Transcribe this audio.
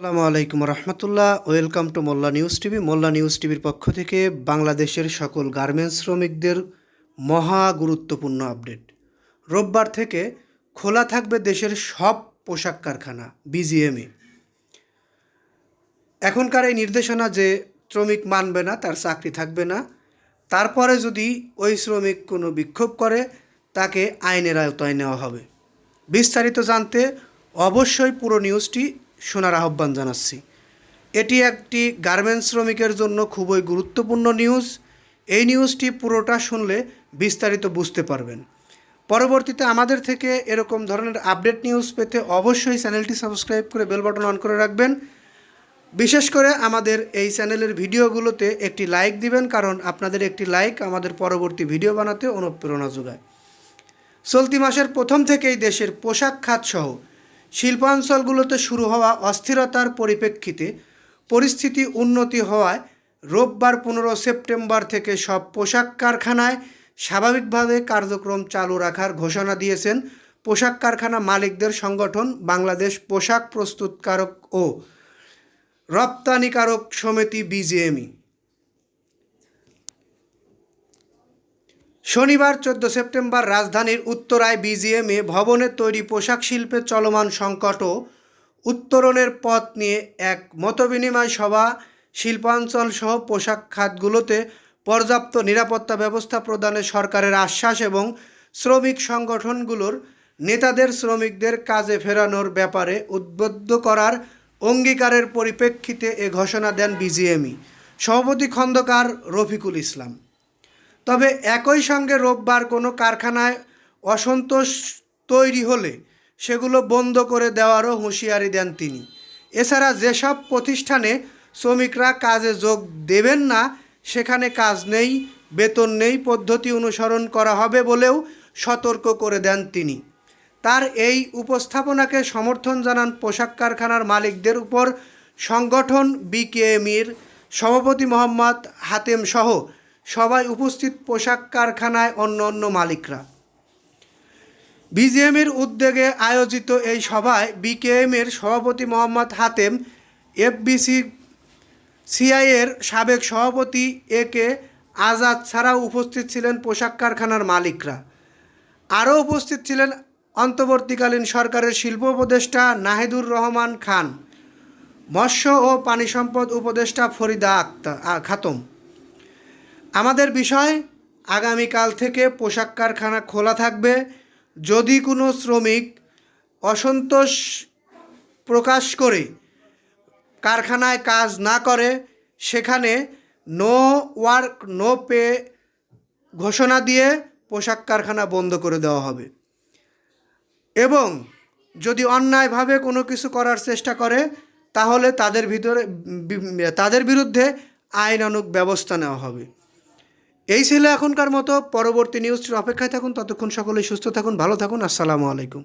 আসসালামু আলাইকুম রহমতুল্লাহ। Welcome to Molla news TV Molla news টিভির পক্ষ থেকে বাংলাদেশের সকল গার্মেন্টস শ্রমিকদের মহা গুরুত্বপূর্ণ আপডেট রোববার থেকে খোলা থাকবে দেশের সব পোশাক কারখানা বিজিএমএ এখনকার এই নির্দেশনা যে শ্রমিক মানবে না, তার চাকরি থাকবে না, তারপরে যদি ওই শ্রমিক কোনো বিক্ষোভ করে, তাকে আইনের আওতায় নেওয়া হবে। বিস্তারিত জানতে অবশ্যই পুরো নিউজটি শোনার আহ্বান জানাচ্ছি। এটি একটি গার্মেন্টস শ্রমিকের জন্য খুবই গুরুত্বপূর্ণ নিউজ। এই নিউজটি পুরোটা শুনলে বিস্তারিত বুঝতে পারবেন। পরবর্তীতে আমাদের থেকে এরকম ধরনের আপডেট নিউজ পেতে অবশ্যই চ্যানেলটি সাবস্ক্রাইব করে বেল বাটন অন করে রাখবেন। বিশেষ করে আমাদের এই চ্যানেলের ভিডিওগুলোতে একটি লাইক দিবেন, কারণ আপনাদের একটি লাইক আমাদের পরবর্তী ভিডিও বানাতে অনুপ্রেরণা যোগায়। চলতি মাসের প্রথম থেকেই দেশের পোশাক খাত সহ শিল্পাঞ্চলগুলোতে শুরু হওয়া অস্থিরতার পরিপ্রেক্ষিতে পরিস্থিতি উন্নতি হওয়ায় রোববার পনেরো সেপ্টেম্বর থেকে সব পোশাক কারখানায় স্বাভাবিকভাবে কার্যক্রম চালু রাখার ঘোষণা দিয়েছেন পোশাক কারখানা মালিকদের সংগঠন বাংলাদেশ পোশাক প্রস্তুতকারক ও রপ্তানিকারক সমিতি বিজিএমই। শনিবার, চোদ্দ সেপ্টেম্বর, রাজধানীর উত্তরায় বিজিএমএ ভবনে তৈরি পোশাক শিল্পের চলমান সংকট ও উত্তরণের পথ নিয়ে এক মতবিনিময় সভা। শিল্পাঞ্চল সহ পোশাক খাতগুলোতে পর্যাপ্ত নিরাপত্তা ব্যবস্থা প্রদানে সরকারের আশ্বাস এবং শ্রমিক সংগঠনগুলোর নেতাদের শ্রমিকদের কাজে ফেরানোর ব্যাপারে উদ্বুদ্ধ করার অঙ্গীকারের পরিপ্রেক্ষিতে এ ঘোষণা দেন বিজিএমই সভাপতি খন্দকার রফিকুল ইসলাম। তবে একই সঙ্গে রোববার কোনো কারখানায় অসন্তোষ তৈরি হলে সেগুলো বন্ধ করে দেওয়ারও হুঁশিয়ারি দেন তিনি। এছাড়া যেসব প্রতিষ্ঠানে শ্রমিকরা কাজে যোগ দেবেন না, সেখানে কাজ নেই, বেতন নেই পদ্ধতি অনুসরণ করা হবে বলেও সতর্ক করে দেন তিনি। তার এই উপস্থাপনাকে সমর্থন জানান পোশাক কারখানার মালিকদের উপর সংগঠন বিকেএমির সভাপতি মোহাম্মদ হাতেম সহ সবাই উপস্থিত পোশাক কারখানায় অন্য অন্য মালিকরা। বিজিএমের উদ্যোগে আয়োজিত এই সভায় বিকেএমের সভাপতি মোহাম্মদ হাতেম এফবিসি সিআইয়ের সাবেক সভাপতি এ কে আজাদ ছাড়াও উপস্থিত ছিলেন পোশাক কারখানার মালিকরা। আরও উপস্থিত ছিলেন অন্তর্বর্তীকালীন সরকারের শিল্প উপদেষ্টা নাহিদুর রহমান খান, মৎস্য ও পানি সম্পদ উপদেষ্টা ফরিদা আক্তা খাতম। আমাদের বিষয় আগামীকাল থেকে পোশাক কারখানা খোলা থাকবে। যদি কোনো শ্রমিক অসন্তোষ প্রকাশ করে কারখানায় কাজ না করে, সেখানে নো ওয়ার্ক নো পে ঘোষণা দিয়ে পোশাক কারখানা বন্ধ করে দেওয়া হবে। এবং যদি অন্যায়ভাবে কোনো কিছু করার চেষ্টা করে, তাহলে তাদের ভিতরে, তাদের বিরুদ্ধে আইনানুগ ব্যবস্থা নেওয়া হবে। এই ছিল এখনকার মতো। পরবর্তী নিউজটির অপেক্ষায় থাকুন। ততক্ষণ সকলেই সুস্থ থাকুন, ভালো থাকুন। আসসালামু আলাইকুম।